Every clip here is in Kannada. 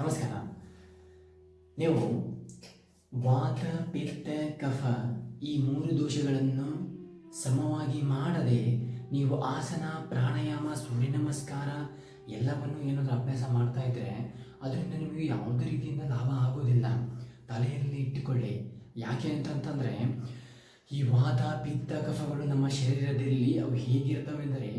ನಮಸ್ಕಾರ. ನೀವು ವಾತ, ಪಿತ್ತ, ಕಫ ಈ ಮೂರು ದೋಷಗಳನ್ನು ಸಮವಾಗಿ ಮಾಡದೆ ನೀವು ಆಸನ, ಪ್ರಾಣಾಯಾಮ ಸೂರ್ಯ ನಮಸ್ಕಾರ ಎಲ್ಲವನ್ನು ಏನಾದರೂ ಅಭ್ಯಾಸ ಮಾಡ್ತಾ ಇದ್ದರೆ ಅದರಿಂದ ನಿಮಗೆ ಯಾವುದೇ ರೀತಿಯಿಂದ ಲಾಭ ಆಗೋದಿಲ್ಲ. ತಲೆಯಲ್ಲಿ ಇಟ್ಟುಕೊಳ್ಳಿ. ಯಾಕೆ ಅಂತಂತಂದರೆ ಈ ವಾತ, ಪಿತ್ತ, ಕಫಗಳು ನಮ್ಮ ಶರೀರದಲ್ಲಿ ಅವು ಹೇಗಿರ್ತವೆ ಅಂದರೆ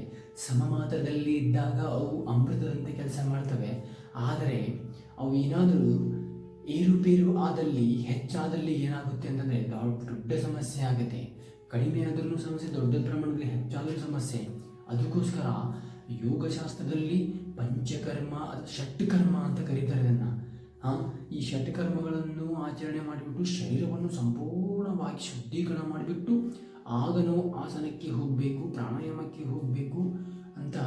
ಸಮಮಾತ್ರದಲ್ಲಿ ಇದ್ದಾಗ ಅವು ಅಮೃತದಂತೆ ಕೆಲಸ ಮಾಡ್ತವೆ. ಆದರೆ ಅವು ಏನಾದರೂ ಏರುಪೇರು ಆದಲ್ಲಿ, ಹೆಚ್ಚಾದಲ್ಲಿ ಏನಾಗುತ್ತೆ ಅಂತಂದರೆ ದೊಡ್ಡ ಸಮಸ್ಯೆ ಆಗುತ್ತೆ. ಕಡಿಮೆ ಆದರೂ ಸಮಸ್ಯೆ, ದೊಡ್ಡ ಪ್ರಮಾಣದಲ್ಲಿ ಹೆಚ್ಚಾದರೂ ಸಮಸ್ಯೆ. ಅದಕ್ಕೋಸ್ಕರ ಯೋಗಶಾಸ್ತ್ರದಲ್ಲಿ ಪಂಚಕರ್ಮ ಷಟ್ಕರ್ಮ ಅಂತ ಕರೀತಾರೆ ಇದನ್ನು ಈ ಷಟ್ಕರ್ಮಗಳನ್ನು ಆಚರಣೆ ಮಾಡಿಬಿಟ್ಟು ಶರೀರವನ್ನು ಸಂಪೂರ್ಣವಾಗಿ ಶುದ್ಧೀಕರಣ ಮಾಡಿಬಿಟ್ಟು ಆಗ ನಾವು ಆಸನಕ್ಕೆ ಹೋಗಬೇಕು, ಪ್ರಾಣಾಯಾಮಕ್ಕೆ ಹೋಗಬೇಕು ಅಂತ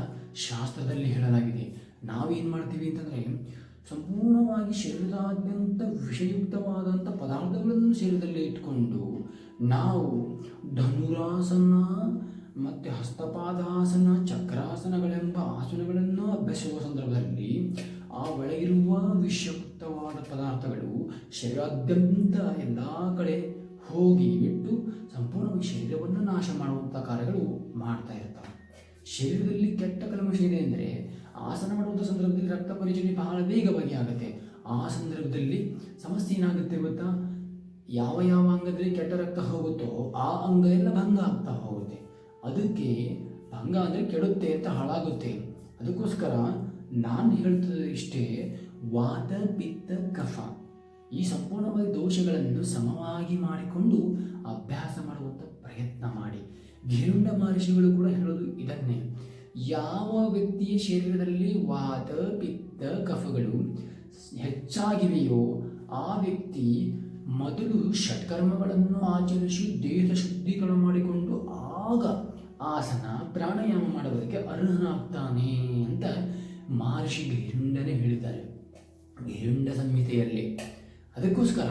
ಶಾಸ್ತ್ರದಲ್ಲಿ ಹೇಳಲಾಗಿದೆ. ನಾವೇನು ಮಾಡ್ತೀವಿ ಅಂತಂದರೆ ಸಂಪೂರ್ಣವಾಗಿ ಶರೀರದಾದ್ಯಂತ ವಿಷಯುಕ್ತವಾದಂಥ ಪದಾರ್ಥಗಳನ್ನು ಶರೀರದಲ್ಲೇ ಇಟ್ಕೊಂಡು ನಾವು ಧನುರಾಸನ ಮತ್ತು ಹಸ್ತಪಾದಾಸನ, ಚಕ್ರಾಸನಗಳೆಂಬ ಆಸನಗಳನ್ನು ಅಭ್ಯಸಿಸುವ ಸಂದರ್ಭದಲ್ಲಿ ಆ ಒಳಗಿರುವ ವಿಷಯುಕ್ತವಾದ ಪದಾರ್ಥಗಳು ಶರೀರಾದ್ಯಂತ ಎಲ್ಲ ಕಡೆ ಹೋಗಿ ಬಿಟ್ಟು ಸಂಪೂರ್ಣವಾಗಿ ಶರೀರವನ್ನು ನಾಶ ಮಾಡುವಂಥ ಕಾರ್ಯಗಳು ಮಾಡ್ತಾ ಇರ್ತವೆ. ಶರೀರದಲ್ಲಿ ಕೆಟ್ಟ ಕಲಮಶ ಇದೆ ಅಂದರೆ ಆಸನ ಮಾಡುವಂಥ ಸಂದರ್ಭದಲ್ಲಿ ರಕ್ತ ಪರಿಚಯ ಬಹಳ ವೇಗವಾಗಿ ಆಗುತ್ತೆ. ಆ ಸಂದರ್ಭದಲ್ಲಿ ಸಮಸ್ಯೆ ಏನಾಗುತ್ತೆ ಗೊತ್ತಾ? ಯಾವ ಯಾವ ಅಂಗದಲ್ಲಿ ಕೆಟ್ಟ ರಕ್ತ ಹೋಗುತ್ತೋ ಆ ಅಂಗ ಎಲ್ಲ ಭಂಗ ಆಗ್ತಾ ಹೋಗುತ್ತೆ. ಅದಕ್ಕೆ ಭಂಗ ಅಂದರೆ ಕೆಡುತ್ತೆ ಅಂತ ಹಾಳಾಗುತ್ತೆ. ಅದಕ್ಕೋಸ್ಕರ ನಾನು ಹೇಳ್ತದೆ ಇಷ್ಟೇ ವಾತ ಪಿತ್ತ, ಕಫ ಈ ಸಂಪೂರ್ಣವಾದ ದೋಷಗಳನ್ನು ಸಮವಾಗಿ ಮಾಡಿಕೊಂಡು ಅಭ್ಯಾಸ ಮಾಡುವಂಥ ಪ್ರಯತ್ನ ಮಾಡಿ. ಗಿರುಂಡ ಮಹರ್ಷಿಗಳು ಕೂಡ ಹೇಳೋದು ಇದನ್ನೇ. ಯಾವ ವ್ಯಕ್ತಿಯ ಶರೀರದಲ್ಲಿ ವಾತ ಪಿತ್ತ, ಕಫಗಳು ಹೆಚ್ಚಾಗಿವೆಯೋ ಆ ವ್ಯಕ್ತಿ ಮೊದಲು ಷಟ್ಕರ್ಮಗಳನ್ನು ಆಚರಿಸಿ ದೇಹ ಶುದ್ಧೀಕರಣ ಮಾಡಿಕೊಂಡು ಆಗ ಆಸನ, ಪ್ರಾಣಾಯಾಮ ಮಾಡೋದಕ್ಕೆ ಅರ್ಹನಾಗ್ತಾನೆ ಅಂತ ಮಹರ್ಷಿ ಗಿರುಂಡನೇ ಹೇಳಿದ್ದಾರೆ. ಗಿರುಂಡ ಸಂಹಿತೆಯಲ್ಲಿ. ಅದಕ್ಕೋಸ್ಕರ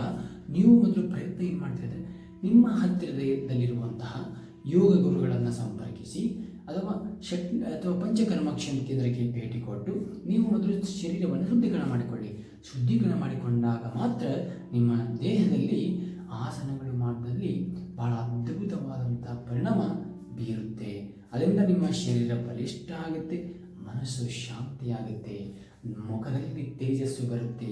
ನೀವು ಮೊದಲು ಪ್ರಯತ್ನ ಏನು ಮಾಡ್ತಿದ್ರೆ ನಿಮ್ಮ ಹತ್ತಿರದಲ್ಲಿರುವಂತಹ ಯೋಗ ಗುರುಗಳನ್ನು ಸಂಪರ್ಕಿಸಿ. ಷಟ್ ಅಥವಾ ಪಂಚಕರ್ಮ ಕ್ಷೇಮ ಕೇಂದ್ರಕ್ಕೆ ಭೇಟಿ ಕೊಟ್ಟು ನೀವು ಮೊದಲು ಶರೀರವನ್ನು ಶುದ್ಧೀಕರಣ ಮಾಡಿಕೊಳ್ಳಿ. ಶುದ್ಧೀಕರಣ ಮಾಡಿಕೊಂಡಾಗ ಮಾತ್ರ ನಿಮ್ಮ ದೇಹದಲ್ಲಿ ಆಸನಗಳು ಮಾಡಿದಲ್ಲಿ ಬಹಳ ಅದ್ಭುತವಾದಂಥ ಪರಿಣಾಮ ಬೀರುತ್ತೆ. ಅದರಿಂದ ನಿಮ್ಮ ಶರೀರ ಬಲಿಷ್ಠ ಆಗುತ್ತೆ, ಮನಸ್ಸು ಶಾಂತಿಯಾಗುತ್ತೆ, ಮುಖದಲ್ಲಿ ತೇಜಸ್ಸು ಬರುತ್ತೆ.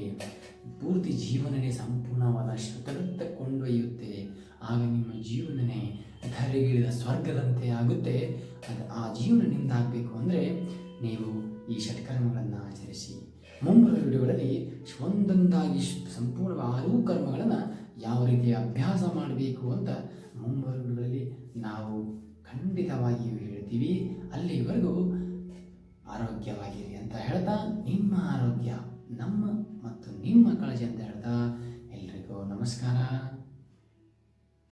ಪೂರ್ತಿ ಜೀವನನೇ ಸಂಪೂರ್ಣವಾದ ಶ್ರುತದತ್ತ ಕೊಂಡೊಯ್ಯುತ್ತೆ ಆಗ ನಿಮ್ಮ ಜೀವನನೇ ಧರೆಗಿಳಿದ ಸ್ವರ್ಗದಂತೆ ಆಗುತ್ತೆ. ಅದು ಆ ಜೀವನ ನಿಮ್ದಾಗಬೇಕು ಅಂದರೆ ನೀವು ಈ ಷಟ್ಕರ್ಮಗಳನ್ನು ಆಚರಿಸಿ. ಮುಂಬರುವ ವಿಡಿಯೋಗಳಲ್ಲಿ ಒಂದೊಂದಾಗಿ ಸಂಪೂರ್ಣ ಆರೂ ಕರ್ಮಗಳನ್ನು ಯಾವ ರೀತಿ ಅಭ್ಯಾಸ ಮಾಡಬೇಕು ಅಂತ ಮುಂಬರುವ ವಿಡಿಯೋಗಳಲ್ಲಿ ನಾವು ಖಂಡಿತವಾಗಿಯೂ ಹೇಳ್ತೀವಿ. ಅಲ್ಲಿವರೆಗೂ ಆರೋಗ್ಯವಾಗಿರಿ ಅಂತ ಹೇಳ್ತಾ, ನಿಮ್ಮ ಆರೋಗ್ಯ ನಮ್ಮ ಮತ್ತು ನಿಮ್ಮ ಕಾಳಜಿ ಅಂತ ಹೇಳ್ತಾ ಎಲ್ರಿಗೂ ನಮಸ್ಕಾರ.